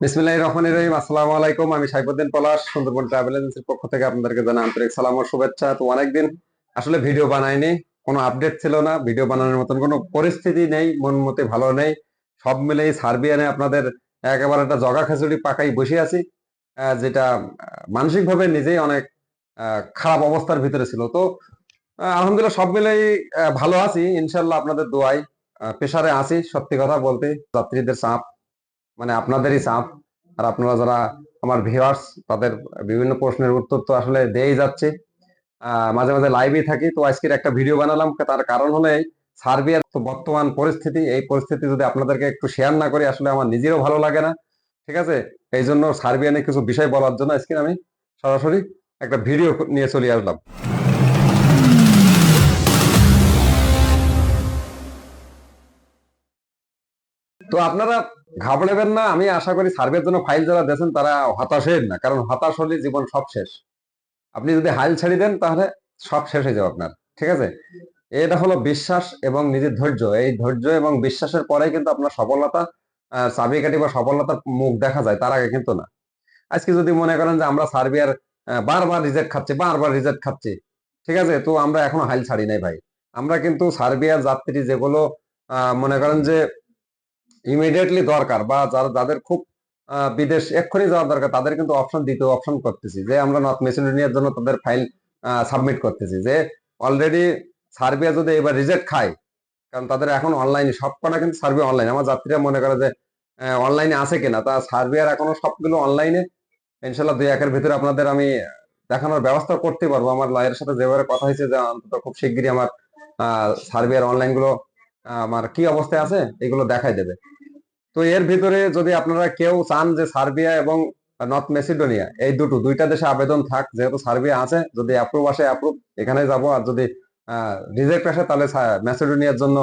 বিসমিল্লাহ রহমান রহিম। আসসালামু আলাইকুম, আমি সাইফুদ্দিন পলাশ, সুন্দরবন ট্রাভেল এজেন্সির পক্ষ থেকে আপনাদেরকে জানাই আন্তরিক সালাম ও শুভেচ্ছা। তো অনেকদিন আসলে ভিডিও বানাইনি, কোনো আপডেট ছিল না, ভিডিও বানানোর মতন কোনো পরিস্থিতি নেই, মন মতে ভালো নেই। সব মিলেই সার্বিয়ানে আপনাদের একেবারে একটা জগা খিচুড়ি পাকাই বসে আছি যেটা মানসিক ভাবে নিজেই অনেক খারাপ অবস্থার ভিতরে ছিল। তো আলহামদুলিল্লাহ সব মিলেই ভালো আছি, ইনশাল্লাহ আপনাদের দোয়াই পেশারে আছি, সত্যি কথা বলতে, যাত্রীদের চাপ মানে আপনাদেরই চাপ। আর আপনারা যারা আমার ভিউয়ার্স তাদের বিভিন্ন প্রশ্নের উত্তর তো আসলে দেই যাচ্ছে। মাঝে মাঝে লাইভই থাকি, তো আজকের একটা ভিডিও বানালাম। তার কারণ হলে সার্বিয়ার তো বর্তমান পরিস্থিতি। এই পরিস্থিতি যদি আপনাদেরকে একটু শেয়ার না করি, আসলে আমার নিজেরও ভালো লাগে না। ঠিক আছে? এই জন্য সার্বিয়ানে কিছু বিষয় বলার জন্য আজকে আমি সরাসরি একটা ভিডিও নিয়ে চলে আসলাম। তো আপনারা ঘাবড়াবেন না, আমি আশা করি সার্ভের জন্য ফাইল যারা দিয়েছেন তারা হতাশ হবেন না, কারণ হতাশ হলে জীবন সব শেষ। আপনি যদি হাইল ছেড়ে দেন তাহলে সব শেষ হয়ে যাবে আপনার, ঠিক আছে? এটা হলো বিশ্বাস এবং নিজের ধৈর্য, এই ধৈর্য এবং বিশ্বাসের পরে কিন্তু আপনার সফলতা চাবিকাঠি বা সফলতার মুখ দেখা যায়, তার আগে কিন্তু না। আজকে যদি মনে করেন যে আমরা সার্বিয়ার বারবার রিজেক্ট খাচ্ছি, বারবার রিজেক্ট খাচ্ছি, ঠিক আছে? তো আমরা এখনও হাইল ছাড়ি নাই ভাই। আমরা কিন্তু সার্বিয়ার যাত্রী যেগুলো মনে করেন যে ইমিডিয়েটলি দরকার বা যারা, যাদের খুব বিদেশ, এক্ষুনি যাওয়ার দরকার, তাদের কিন্তু অপশন দ্বিতীয় অপশন করতেছি। যে আমরা নর্থ মেসিডোনিয়ার জন্য তাদের ফাইল সাবমিট করতেছি। যে অলরেডি সার্বিয়া যদি এবার রিজেক্ট খায়, কারণ তাদের এখন অনলাইনে সব কটা কিন্তু সার্বিয়া অনলাইন আমার যাত্রীরা মনে করে যে অনলাইনে আছে কিনা, তা সার্বিয়ার এখনও সবগুলো অনলাইনে ইনশাল্লাহ দুই একের ভিতরে আপনাদের আমি দেখানোর ব্যবস্থা করতে পারব। আমার লয়ের সাথে যেভাবে কথা হয়েছে যে, অন্তত খুব শিগগিরই আমার সার্বিয়ার অনলাইনগুলো আমার কি অবস্থায় আছে, এগুলো দেখাই দেবে। তো এর ভিতরে যদি আপনারা কেউ চান যে সার্বিয়া এবং নর্থ মেসিডোনিয়া, এই দুটো, দুইটা দেশে আবেদন থাক, যেহেতু সার্বিয়া আছে, যদি অ্যাপ্রুভ আসে অ্যাপ্রুভ এখানে যাব। আর যদি রিজেক্ট আসে, তাহলে ম্যাসিডোনিয়ার জন্য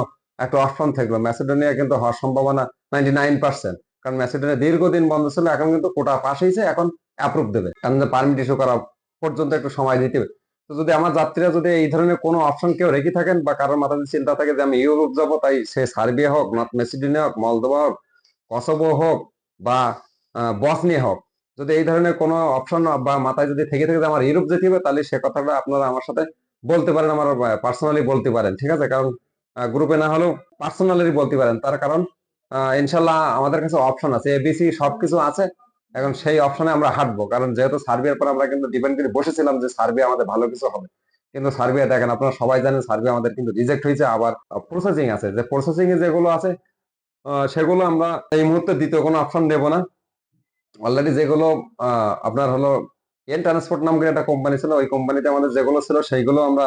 একটা অপশন থাকল। ম্যাসিডোনিয়া কিন্তু হওয়ার সম্ভাবনা নাইনটি নাইন পার্সেন্ট কারণ ম্যাসিডোনিয়া দীর্ঘদিন বন্ধ ছিল, এখন কিন্তু কোটা পাস হয়েছে, এখন অ্যাপ্রুভ দেবে। কারণ পারমিট ইস্যু করা পর্যন্ত একটু সময় দিতে হবে। তো যদি আমার যাত্রীরা যদি এই ধরনের কোনো অপশন কেউ রেখে থাকেন বা কারোর মাথায় চিন্তা থাকে যে আমি ইউরোপ যাব, তাই সে সার্বিয়া হোক, নর্থ মেসিডোনিয়া হোক, মলদোভা হোক কসোভো হোক বা বসনিয়া হোক, যদি এই ধরনের কোনো অপশন বা মাথায় যদি থেকে থাকে আমার ইউরোপ যেতে হবে, তাহলে সে কথাটা আপনারা আমার সাথে বলতে পারেন, আমার পার্সোনালি বলতে পারেন, ঠিক আছে? কারণ গ্রুপে না হলেও পার্সোনালি বলতে পারেন। তার কারণ ইনশাল্লাহ আমাদের কাছে অপশন আছে। এবিসি সবকিছু আছে। এখন সেই অপশনে আমরা হাঁটবো। কারণ যেহেতু সার্বিয়ার পর আমরা কিন্তু ডিপেন্ড করে বসেছিলাম যে সার্বিয়া আমাদের ভালো কিছু হবে। কিন্তু সার্বিয়া দেখেন, আপনারা সবাই জানেন সার্বিয়া আমাদের কিন্তু রিজেক্ট হয়েছে। আবার প্রসেসিং আছে। যে প্রসেসিং এ যেগুলো আছে সেগুলো আমরা এই মুহূর্তে দ্বিতীয় কোনো অপশন দেব না। অলরেডি যেগুলো আপনার হলো এন ট্রান্সপোর্ট নাম করে একটা কোম্পানি ছিল, ওই কোম্পানিতে আমাদের যেগুলো ছিল, সেইগুলো আমরা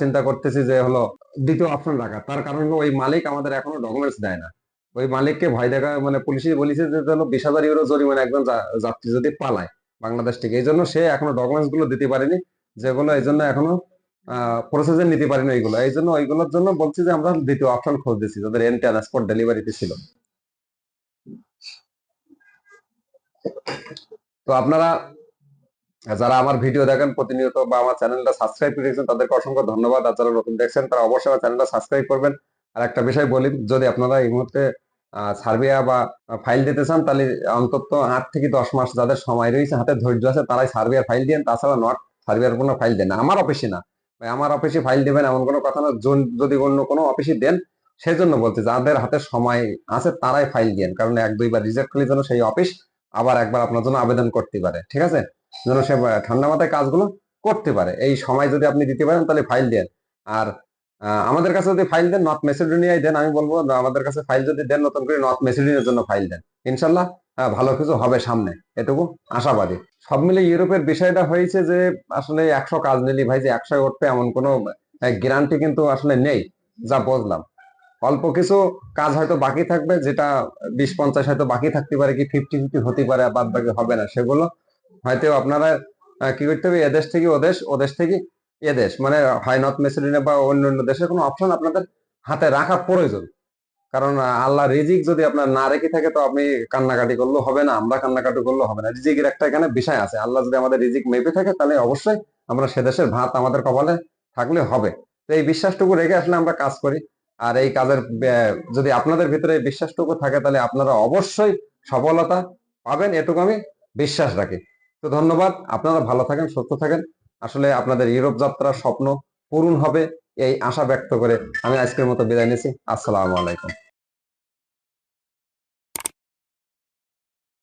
চিন্তা করতেছি যে হলো দ্বিতীয় অপশন রাখা। তার কারণ হলো ওই মালিক আমাদের এখনও ডকুমেন্টস দেয় না। ওই মালিককে ভয় দেখা মানে পুলিশে বলেছে যে হলো বিশ হাজার ইউরো জরিমানা একজন যাত্রী যদি পালায় বাংলাদেশ থেকে। এই জন্য সে এখনও ডকুমেন্টসগুলো দিতে পারেনি। যেগুলো এই জন্য এখনও প্রসেসে নিতে পারিনি ওইগুলো এই জন্য ওইগুলোর জন্য বলছি যে আমরা দ্বিতীয় অপশন খুঁজতেছি, যাদের এন ট্রান্সপোর্ট ডেলিভারিতে ছিল। তো আপনারা, যারা আমার ভিডিও দেখেন প্রতিনিয়ত বা আমার চ্যানেলটা সাবস্ক্রাইব করে রেখেছেন, তাদেরকে অসংখ্য ধন্যবাদ। আর যারা নতুন দেখছেন, তারা অবশ্যই আমার চ্যানেলটা সাবস্ক্রাইব করবেন। আর একটা বিষয় বলি, যদি আপনারা এই মুহূর্তে সার্বিয়া বা ফাইল দিতে চান, তাহলে অন্তত আট থেকে দশ মাস যাদের সময় রয়েছে, হাতে ধৈর্য আছে, তারাই সার্বিয়ার ফাইল দিন তাছাড়া নট সার্বিয়ার কোনো ফাইল দেন। আমার অফিসে না। আমার অফিসে ফাইল দেবেন, এমন কোনো কথা না যদি অন্য কোনো অফিসে দেন সেই জন্য বলছি, যাদের হাতে সময় আছে, তারাই ফাইল দেন কারণ এক, দুইবার রিজেক্ট করলে যেন সেই অফিস আবার একবার আপনার জন্য আবেদন করতে পারে, ঠিক আছে? যেন সে ঠান্ডা মাথায় কাজগুলো করতে পারে। এই সময় যদি আপনি দিতে পারেন, তাহলে ফাইল দেন। আর আমাদের কাছে যদি ফাইল দেন নর্থ মেসিডোনিয়ায় দেন, আমি বলব আমাদের কাছে ফাইল যদি দেন, নতুন করে নর্থ মেসিডোনিয়ার জন্য ফাইল দেন। ইনশাল্লাহ ভালো কিছু হবে সামনে। এটুকু আশাবাদী। সব মিলে ইউরোপের বিষয়টা হয়েছে যে আসলে একশো কাজ নিলি ভাই, যে একশো উঠবে এমন কোনো গ্যারান্টি কিন্তু আসলে নেই, যা বুঝলাম। অল্প কিছু কাজ হয়তো বাকি থাকবে, যেটা বিশ পঞ্চাশ হয়তো বাকি থাকতে পারে, কি ফিফটি ফিফটি হতে পারে বাদ বাকি হবে না সেগুলো। হয়তো আপনারা কি করতে হবে, এদেশ থেকে ওদেশ ওদেশ থেকে এদেশ। মানে হয় নর্থ মেসিডোনিয়া বা অন্য অন্য দেশের কোনো অপশন আপনাদের হাতে রাখা প্রয়োজন। কারণ আল্লাহ রিজিক যদি আপনার না রেখে থাকে, তো আপনি কান্নাকাটি করলেও হবে না, আমরা কান্নাকাটি করলে হবে না। রিজিকের একটা এখানে বিষয় আছে। আল্লাহ যদি আমাদের রিজিক মেপে থাকে, তাহলে অবশ্যই আমরা সে দেশের ভাত আমাদের কপালে থাকলে হবে। তো এই বিশ্বাসটুকু রেখে আসলে আমরা কাজ করি। আর এই কাজের যদি আপনাদের ভিতরে বিশ্বাসটুকু থাকে, তাহলে আপনারা অবশ্যই সফলতা পাবেন। এটুকু আমি বিশ্বাস রাখি। তো ধন্যবাদ। আপনারা ভালো থাকেন, সুস্থ থাকেন। আসলে আপনাদের ইউরোপ যাত্রার স্বপ্ন পূরণ হবে, এই আশা ব্যক্ত করে আমি আজকের মতো বিদায় নিচ্ছি। আসসালামু আলাইকুম।